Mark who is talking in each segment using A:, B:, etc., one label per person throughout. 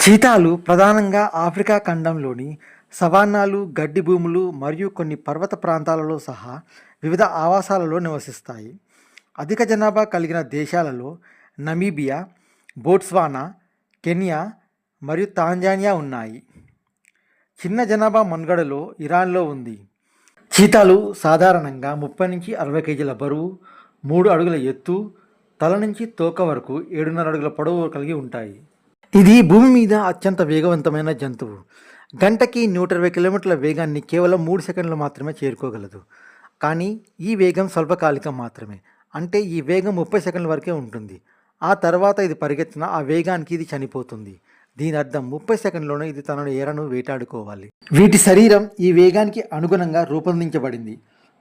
A: చీతాలు ప్రధానంగా ఆఫ్రికా ఖండంలోని సవాన్నాలు గడ్డి భూములు మరియు కొన్ని పర్వత ప్రాంతాలలో సహా వివిధ ఆవాసాలలో నివసిస్తాయి. అధిక జనాభా కలిగిన దేశాలలో నమీబియా బోట్స్వానా కెన్యా మరియు తాంజానియా ఉన్నాయి. చిన్న జనాభా మనుగడలో ఇరాన్లో ఉంది. చీతాలు సాధారణంగా ముప్పై నుంచి అరవై కేజీల బరువు మూడు అడుగుల ఎత్తు తల నుంచి తోక వరకు ఏడున్నర అడుగుల పొడవు కలిగి ఉంటాయి. ఇది భూమి మీద అత్యంత వేగవంతమైన జంతువు. గంటకి నూట ఇరవై కిలోమీటర్ల వేగాన్ని కేవలం మూడు సెకండ్లు మాత్రమే చేరుకోగలదు. కానీ ఈ వేగం స్వల్పకాలికం మాత్రమే. అంటే ఈ వేగం ముప్పై సెకండ్ల వరకే ఉంటుంది. ఆ తర్వాత ఇది పరిగెత్తిన ఆ వేగానికి ఇది చనిపోతుంది. దీని అర్థం ముప్పై సెకండ్లోనే ఇది తనను ఎరను వేటాడుకోవాలి. వీటి శరీరం ఈ వేగానికి అనుగుణంగా రూపొందించబడింది.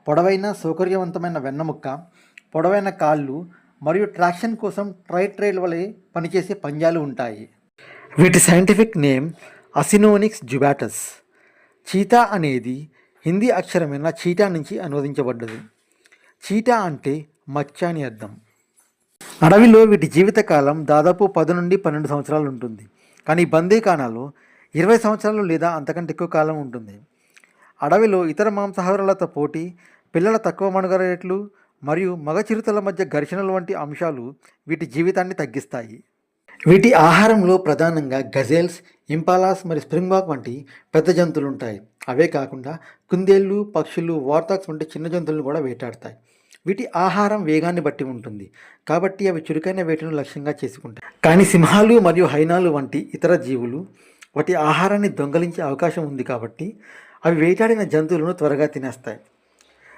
A: పొడవైన సౌకర్యవంతమైన వెన్నముక్క పొడవైన కాళ్ళు మరియు ట్రాక్షన్ కోసం ట్రై ట్రైల్ వలె పనిచేసే పంజాలు ఉంటాయి. వీటి scientific name Acinonyx jubatus. Cheetah అనేది హిందీ అక్షరమైన చీటా నుంచి అనువదించబడ్డది. చీటా అంటే మచ్చ అని అర్థం. అడవిలో వీటి జీవితకాలం దాదాపు పది నుండి పన్నెండు సంవత్సరాలు ఉంటుంది. కానీ బందీఖానాలో ఇరవై సంవత్సరాలు లేదా అంతకంటే ఎక్కువ కాలం ఉంటుంది. అడవిలో ఇతర మాంసాహారాలతో పోటీ పిల్లల తక్కువ మనుగడ రేట్లు మరియు మగ చిరుతల మధ్య ఘర్షణలు వంటి అంశాలు వీటి జీవితాన్ని తగ్గిస్తాయి. వీటి ఆహారంలో ప్రధానంగా గజేల్స్ ఇంపాలాస్ మరియు స్ప్రింగ్బాక్ వంటి పెద్ద జంతువులు ఉంటాయి అవే కాకుండా కుందేళ్ళు పక్షులు వార్తాక్స్ వంటి చిన్న జంతువులను కూడా వేటాడతాయి. వీటి ఆహారం వేగాన్ని బట్టి ఉంటుంది. కాబట్టి అవి చురుకైన వేటను లక్ష్యంగా చేసుకుంటాయి. కానీ సింహాలు మరియు హైనాలు వంటి ఇతర జీవులు వాటి ఆహారాన్ని దొంగలించే అవకాశం ఉంది కాబట్టి అవి వేటాడిన జంతువులను త్వరగా తినేస్తాయి.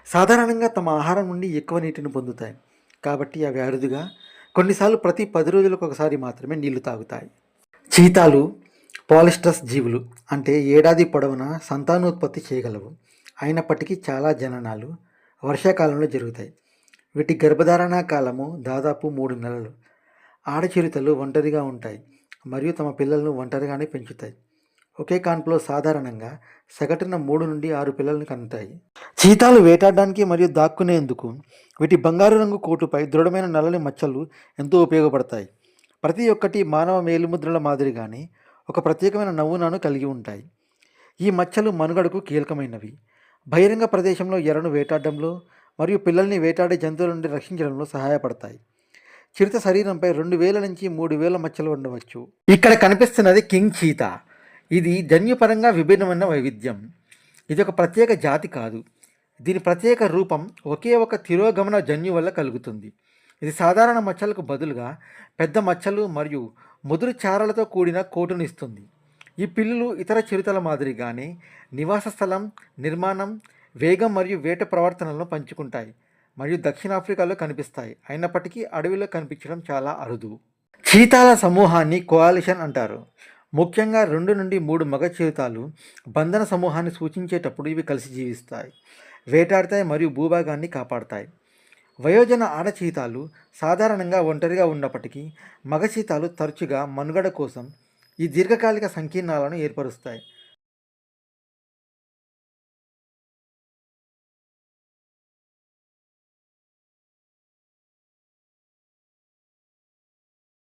A: సాధారణంగా తమ ఆహారం నుండి ఎక్కువ నీటిని పొందుతాయి. కాబట్టి అవి అరుదుగా కొన్నిసార్లు ప్రతి పది రోజులకు ఒకసారి మాత్రమే నీళ్ళు తాగుతాయి. చీతాలు పాలిస్టస్ జీవులు అంటే ఏడాది పొడవునా సంతానోత్పత్తి చేయగలవు. అయినప్పటికీ చాలా జననాలు వర్షాకాలంలో జరుగుతాయి. వీటి గర్భధారణ కాలము దాదాపు మూడు నెలలు. ఆడచిరుతలు ఒంటరిగా ఉంటాయి మరియు తమ పిల్లలను ఒంటరిగానే పెంచుతాయి. ఒకే కాన్పులో సాధారణంగా సగటున మూడు నుండి ఆరు పిల్లలను కనుతాయి. చీతాలు వేటాడడానికి మరియు దాక్కునేందుకు వీటి బంగారు రంగు కోటుపై దృఢమైన నల్లని మచ్చలు ఎంతో ఉపయోగపడతాయి. ప్రతి ఒక్కటి మానవ మేలుముద్రల మాదిరిగానే ఒక ప్రత్యేకమైన నమూనాను కలిగి ఉంటాయి. ఈ మచ్చలు మనుగడకు కీలకమైనవి. బహిరంగ ప్రదేశంలో ఎరను వేటాడడంలో మరియు పిల్లల్ని వేటాడే జంతువుల నుండి రక్షించడంలో సహాయపడతాయి. చిరుత శరీరంపై రెండు వేల నుంచి మూడు వేల మచ్చలు ఉండవచ్చు. ఇక్కడ కనిపిస్తున్నది కింగ్ చీత. ఇది జన్యుపరంగా విభిన్నమైన వైవిధ్యం. ఇది ఒక ప్రత్యేక జాతి కాదు. దీని ప్రత్యేక రూపం ఒకే ఒక తిరోగమన జన్యు వల్ల కలుగుతుంది. ఇది సాధారణ మచ్చలకు బదులుగా పెద్ద మచ్చలు మరియు ముదురు చారలతో కూడిన కోటును ఇస్తుంది. ఈ పిల్లులు ఇతర చిరుతల మాదిరిగానే నివాస స్థలం నిర్మాణం వేగం మరియు వేట ప్రవర్తనలను పంచుకుంటాయి మరియు దక్షిణాఫ్రికాలో కనిపిస్తాయి. అయినప్పటికీ అడవిలో కనిపించడం చాలా అరుదు. చీతాల సమూహాన్ని కోయాలిషన్ అంటారు. ముఖ్యంగా రెండు నుండి మూడు మగ చిరుతాలు బంధన సమూహాన్ని సూచించేటప్పుడు ఇవి కలిసి జీవిస్తాయి. వేటాడతాయి మరియు భూభాగాన్ని కాపాడతాయి. వయోజన ఆడచీతాలు సాధారణంగా ఒంటరిగా ఉన్నప్పటికీ మగ చీతాలు తరచుగా మనుగడ కోసం ఈ దీర్ఘకాలిక సంకీర్ణాలను ఏర్పరుస్తాయి.